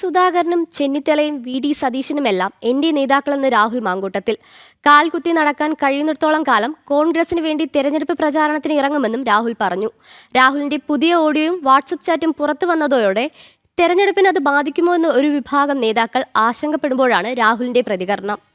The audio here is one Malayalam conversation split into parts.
സുധാകരനും ചെന്നിത്തലയും വി ഡി സതീശനുമെല്ലാം എന്റെ നേതാക്കളെന്ന് രാഹുൽ മാങ്കൂട്ടത്തിൽ. കാൽകുത്തി നടക്കാൻ കഴിയുന്നിടത്തോളം കാലം കോൺഗ്രസിന് വേണ്ടി തെരഞ്ഞെടുപ്പ് പ്രചാരണത്തിന് ഇറങ്ങുമെന്നും രാഹുൽ പറഞ്ഞു. രാഹുലിന്റെ പുതിയ ഓഡിയോയും വാട്സപ്പ് ചാറ്റും പുറത്തു വന്നതോടെ തെരഞ്ഞെടുപ്പിന് അത് ബാധിക്കുമോ എന്ന് ഒരു വിഭാഗം നേതാക്കൾ ആശങ്കപ്പെടുമ്പോഴാണ് രാഹുലിന്റെ പ്രതികരണം.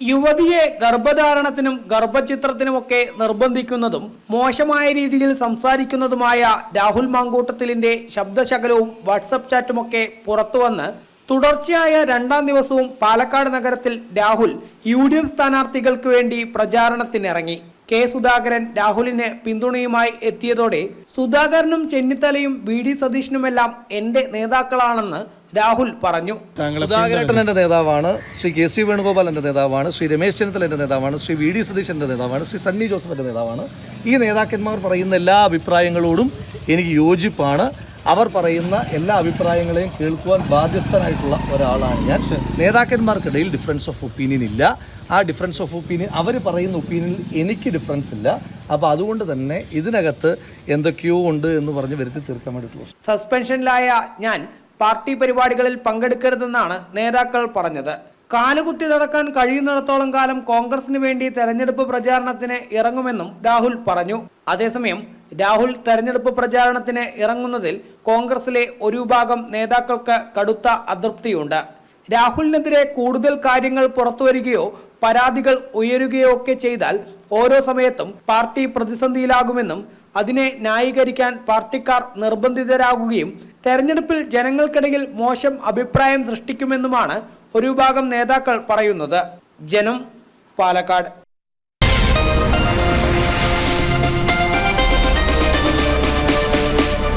യുവതിയെ ഗർഭധാരണത്തിനും ഗർഭചിത്രത്തിനുമൊക്കെ നിർബന്ധിക്കുന്നതും മോശമായ രീതിയിൽ സംസാരിക്കുന്നതുമായ രാഹുൽ മാങ്കൂട്ടത്തിലിന്റെ ശബ്ദശകലവും വാട്സപ്പ് ചാറ്റുമൊക്കെ പുറത്തുവന്ന് തുടർച്ചയായ രണ്ടാം ദിവസവും പാലക്കാട് നഗരത്തിൽ രാഹുൽ യു ഡി എഫ് സ്ഥാനാർത്ഥികൾക്ക് വേണ്ടി പ്രചാരണത്തിനിറങ്ങി. കെ സുധാകരൻ രാഹുലിന് പിന്തുണയുമായി എത്തിയതോടെ സുധാകരനും ചെന്നിത്തലയും വി ഡി സതീശനുമെല്ലാം എന്റെ നേതാക്കളാണെന്ന് രാഹുൽ പറഞ്ഞു. സുധാകരേട്ടൻ എന്റെ നേതാവാണ് ശ്രീ കെ സി വേണുഗോപാൽ എന്റെ നേതാവാണ് ശ്രീ രമേശ് ചെന്നിത്തല എന്റെ നേതാവാണ് ശ്രീ വി ഡി സതീഷ് എന്റെ നേതാവാണ് ശ്രീ സണ്ണി ജോസഫ് എന്റെ നേതാവാണ്. ഈ നേതാക്കന്മാർ പറയുന്ന എല്ലാ അഭിപ്രായങ്ങളോടും എനിക്ക് യോജിപ്പാണ്. അവർ പറയുന്ന എല്ലാ അഭിപ്രായങ്ങളെയും കേൾക്കുവാൻ ബാധ്യസ്ഥനായിട്ടുള്ള ഒരാളാണ് ഞാൻ. നേതാക്കന്മാർക്കിടയിൽ ഡിഫറൻസ് ഓഫ് ഒപ്പീനിയൻ ഇല്ല. ആ ഡിഫറൻസ് ഓഫ് ഒപ്പീനിയൻ അവർ പറയുന്ന ഒപ്പീനിയനിൽ എനിക്ക് ഡിഫറൻസ് ഇല്ല. അപ്പോൾ അതുകൊണ്ട് തന്നെ ഇതിനകത്ത് എന്തൊക്കെയോ ഉണ്ട് എന്ന് പറഞ്ഞ് വരുത്തി തീർക്കാൻ വേണ്ടിയിട്ടുള്ള സസ്പെൻഷനിലായ ഞാൻ പാർട്ടി പരിപാടികളിൽ പങ്കെടുക്കരുതെന്നാണ് നേതാക്കൾ പറഞ്ഞത്. കാലുകുത്തി നടക്കാൻ കഴിയുന്നിടത്തോളം കാലം കോൺഗ്രസിന് വേണ്ടി തെരഞ്ഞെടുപ്പ് പ്രചാരണത്തിന് ഇറങ്ങുമെന്നും രാഹുൽ പറഞ്ഞു. അതേസമയം രാഹുൽ തെരഞ്ഞെടുപ്പ് പ്രചാരണത്തിന് ഇറങ്ങുന്നതിൽ കോൺഗ്രസിലെ ഒരു വിഭാഗം നേതാക്കൾക്ക് കടുത്ത അതൃപ്തിയുണ്ട്. രാഹുലിനെതിരെ കൂടുതൽ കാര്യങ്ങൾ പുറത്തുവരികയോ പരാതികൾ ഉയരുകയോ ഒക്കെ ചെയ്താൽ ഓരോ സമയത്തും പാർട്ടി പ്രതിസന്ധിയിലാകുമെന്നും അതിനെ ന്യായീകരിക്കാൻ പാർട്ടിക്കാർ നിർബന്ധിതരാകുകയും തെരഞ്ഞെടുപ്പിൽ ജനങ്ങൾക്കിടയിൽ മോശം അഭിപ്രായം സൃഷ്ടിക്കുമെന്നുമാണ് ഒരു വിഭാഗം നേതാക്കൾ പറയുന്നത്. ജനം പാലക്കാട്.